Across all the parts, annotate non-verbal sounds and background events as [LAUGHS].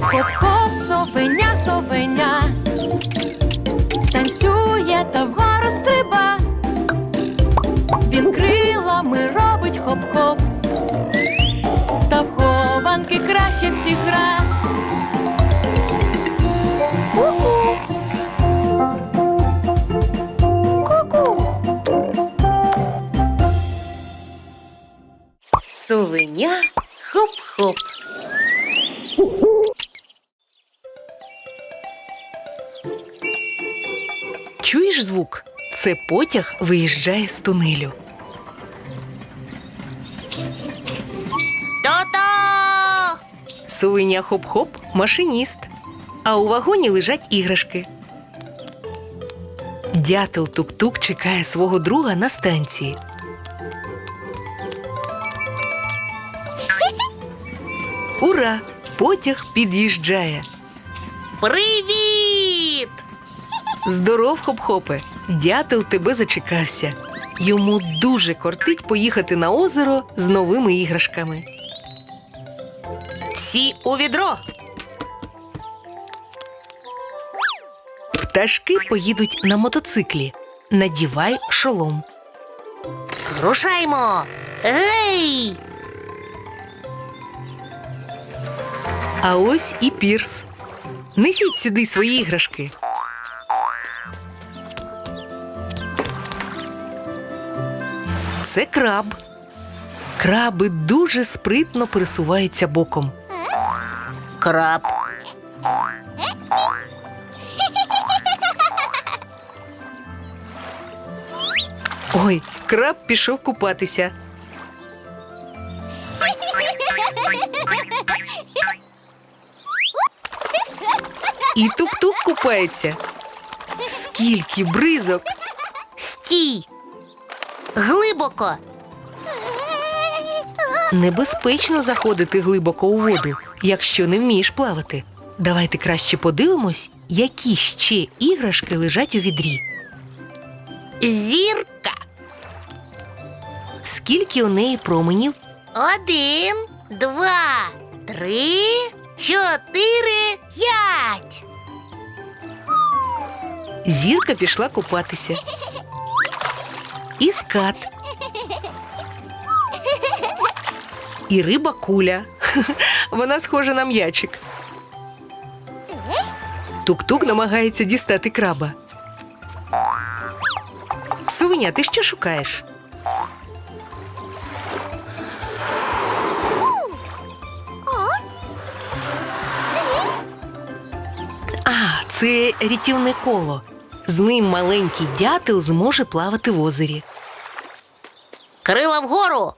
Хоп-хоп, совеня, совеня. Танцює та вгору стриба. Він крилами робить хоп-хоп. Та в хованки краще всіх гра. Совеня хоп-хоп. Чуєш звук? Це потяг виїжджає з тунелю. То-то! Совеня хоп-хоп машиніст. А у вагоні лежать іграшки. Дятел тук-тук чекає свого друга на станції. Ура! Потяг під'їжджає. Привіт! Здоров, хоп-хопе! Дятел тебе зачекався. Йому дуже кортить поїхати на озеро з новими іграшками. Всі у відро. Пташки поїдуть на мотоциклі. Надівай шолом. Рушаймо. Гей! А ось і пірс. Несіть сюди свої іграшки. Це краб. Краби дуже спритно пересуваються боком. Краб. Ой, краб пішов купатися. І тук-тук купається. Скільки бризок! Стій. Глибоко. Небезпечно заходити глибоко у воду, якщо не вмієш плавати. Давайте краще подивимось, які ще іграшки лежать у відрі. Зірка. Скільки у неї променів? Один, два, три, чотири, п'ять. Зірка пішла купатися. І скат. І риба куля. [LAUGHS] Вона схожа на м'ячик. Тук-тук намагається дістати краба. Совеня, ти що шукаєш? А, це рятівне коло. З ним маленький дятел зможе плавати в озері. Крила вгору.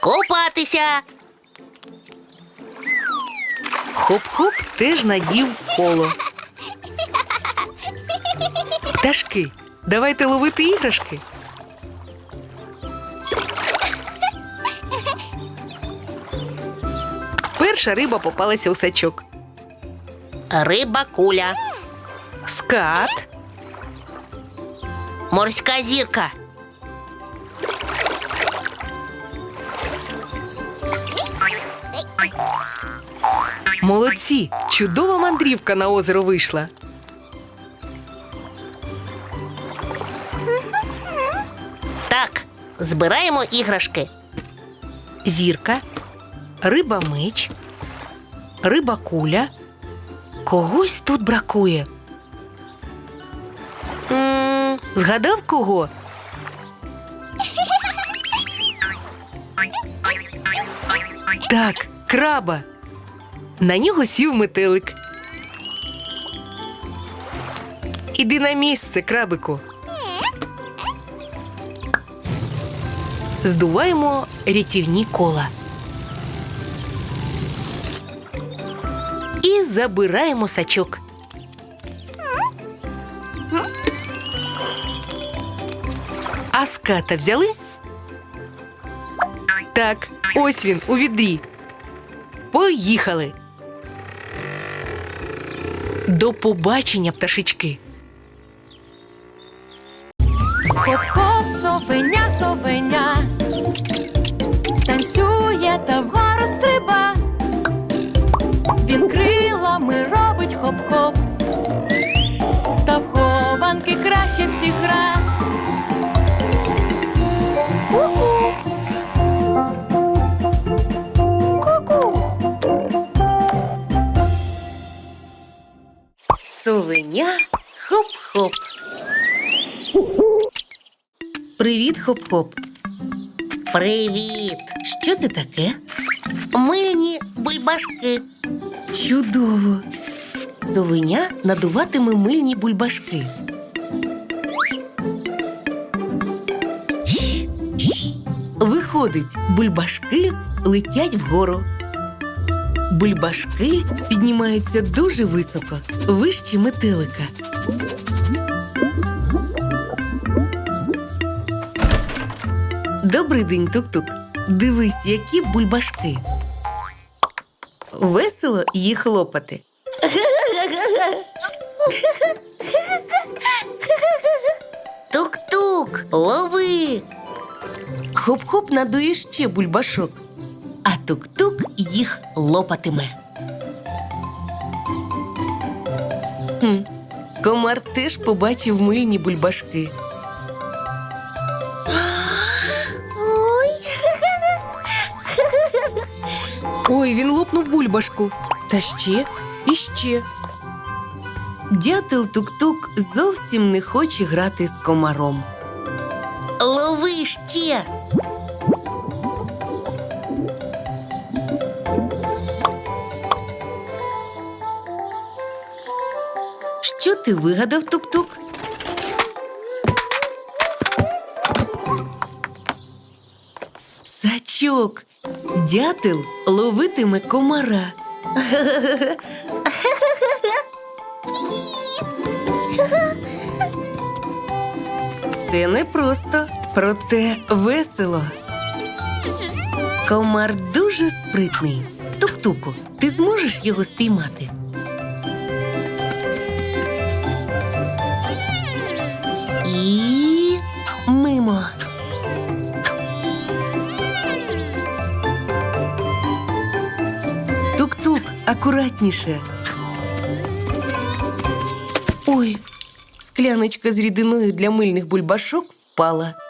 Купатися. Хоп-хоп теж надів коло. Пташки, давайте ловити іграшки. Перша риба попалася у сачок. Риба куля. Скат, Морська зірка. молодці! Чудова мандрівка на озеро вийшла. Так, збираємо іграшки. Зірка, риба меч, риба куля. Когось тут бракує. м згадав кого? Так, краба. На нього сів метелик. Іди на місце, крабику. Здуваємо рятівні кола. І забираємо сачок. А ската взяли? Так, ось він у відрі. Поїхали. До побачення, пташечки. Хоп-хоп, совеня, совеня. Танцює та вгору хоп-хоп, та в хованки краще всіх гра. Ку-ку! Сувеня хоп-хоп. Привіт, хоп-хоп. Привіт! Що це таке? Мильні бульбашки. Чудово! Совеня надуватиме мильні бульбашки. Виходить, бульбашки летять вгору. Бульбашки піднімаються дуже високо, вище метелика. Добрий день, тук-тук. Дивись, які бульбашки. Весело їх лопати. Тук-тук, лови. Хоп-хоп надує ще бульбашок, а тук-тук їх лопатиме. Хм. Комар теж побачив мильні бульбашки. Ой. Він лопнув бульбашку. Та ще і ще. Дятел тук-тук зовсім не хоче грати з комаром. Лови ще. Що ти вигадав, тук-тук? Сачок. Дятел ловитиме комара. [LAUGHS] Це не просто, проте весело. Комар дуже спритний. Тук-туку, ти зможеш його спіймати? І мимо. Тук-тук, акуратніше. Ой, скляночка з рідиною для мильних бульбашок впала. [LAUGHS]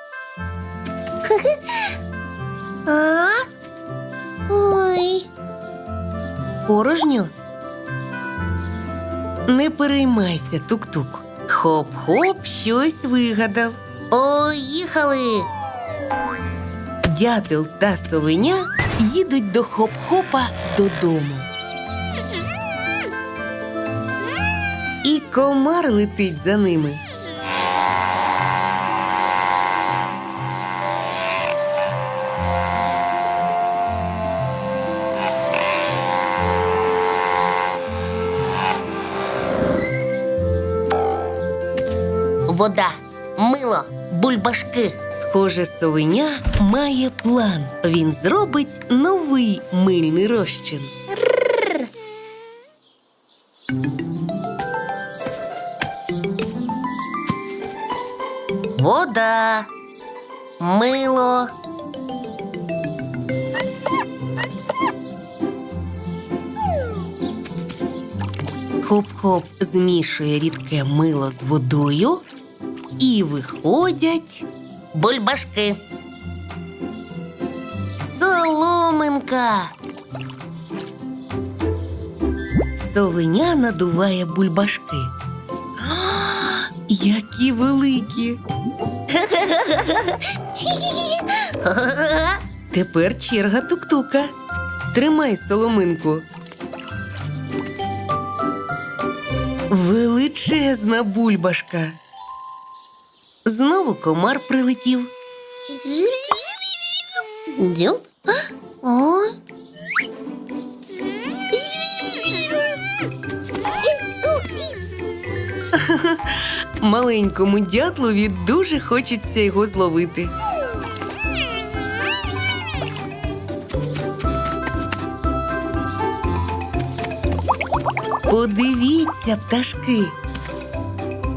А? Ой. Порожньо. Не переймайся, тук-тук. Хоп-хоп щось вигадав. Поїхали. Дятел та совеня їдуть до хоп-хопа додому. Комар летить за ними. Вода, мило, бульбашки. Схоже, совеня має план. Він зробить новий мильний розчин. Вода, мило. Хоп-хоп змішує рідке мило з водою і виходять Бульбашки. Соломинка. Совеня надуває бульбашки. Які великі! Тепер черга тук-тука. Тримай соломинку. Величезна бульбашка. Знову комар прилетів. О. Маленькому дятлові дуже хочеться його зловити. Подивіться, пташки,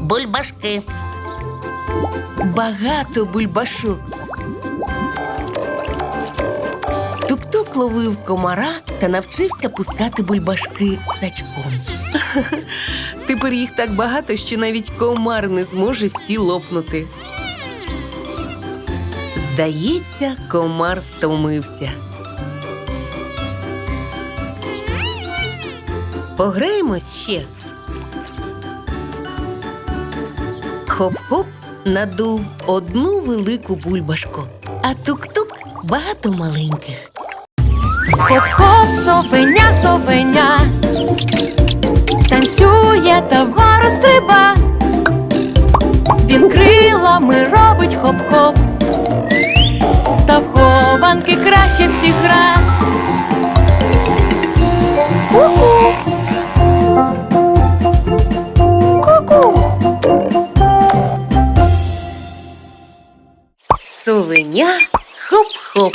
Бульбашки. багато бульбашок. Тук-тук ловив комара та навчився пускати бульбашки сачком. [LAUGHS] Тепер їх так багато, що навіть комар не зможе всі лопнути. Здається, комар втомився. Пограємось ще. Хоп-хоп надув одну велику бульбашку, а тук-тук багато маленьких. Хоп-хоп, совеня, совеня, танцює Ку-ку. Хоп-хоп.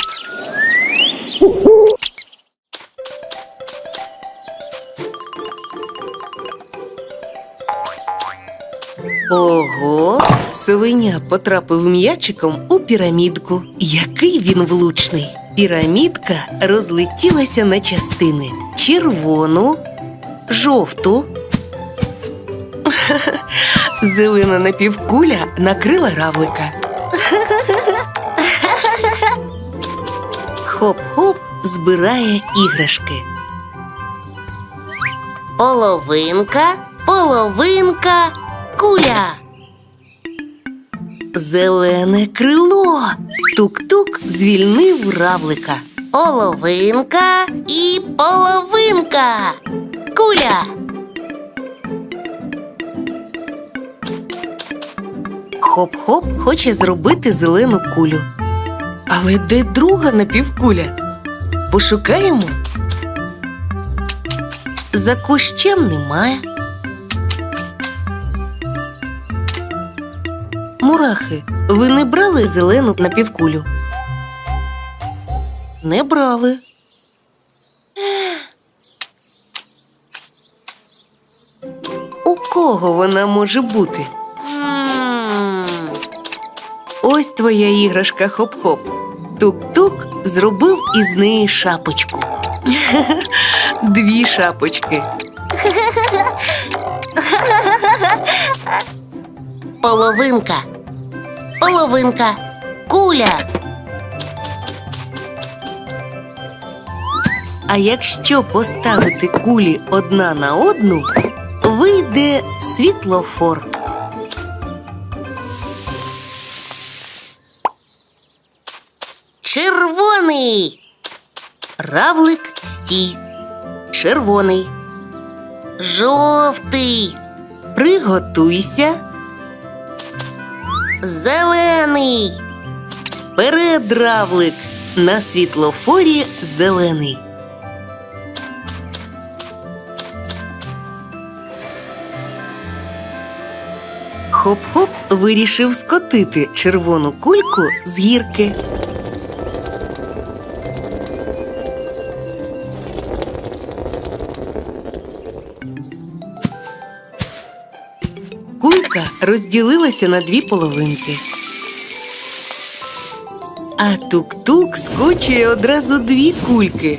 Ого, совеня потрапив м'ячиком у пірамідку. Який він влучний. Пірамідка розлетілася на частини: червону, жовту. Зелена напівкуля накрила равлика. Хоп-хоп збирає іграшки. Половинка, половинка, куля. Зелене крило. Тук-тук звільнив равлика. Половинка і половинка. Куля. Хоп-хоп хоче зробити зелену кулю. Але де друга напівкуля? Пошукаємо. За кущем немає. Мурахи, ви не брали зелену напівкулю? Не брали. У кого вона може бути? Ось твоя іграшка хоп-хоп. Тук-тук зробив із неї шапочку. [LAUGHS] Дві шапочки. Половинка. Половинка. Куля. А якщо поставити кулі одна на одну, вийде світлофор. Червоний. Равлик стій. Червоний. Жовтий. Приготуйся. Зелений. Вперед, равлик. На світлофорі зелений. Хоп-хоп вирішив скотити червону кульку з гірки. Кулька розділилася на дві половинки. А тук-тук скочує одразу дві кульки.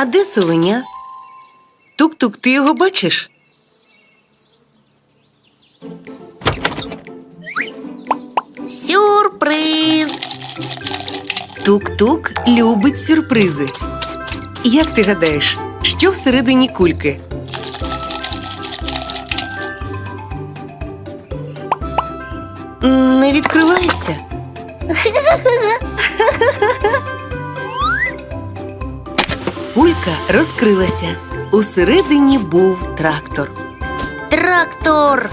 А де совеня? Тук-тук, ти його бачиш? Сюрприз. Тук-тук любить сюрпризи. Як ти гадаєш, що всередині кульки? Не відкривається. [LAUGHS] Кулька розкрилася. Усередині був трактор. Трактор.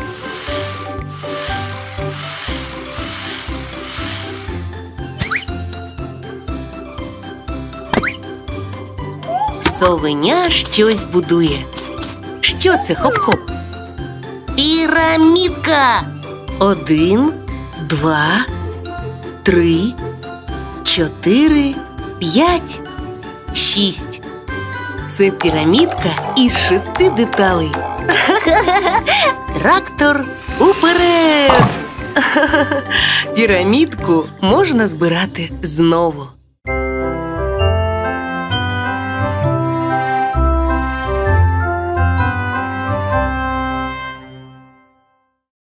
Совеня щось будує. Що це хоп-хоп? Пірамідка. Один, два, три, чотири, п'ять, шість. Це пірамідка із шести деталей. [LAUGHS] Трактор Уперед! [LAUGHS] Пірамідку можна збирати знову.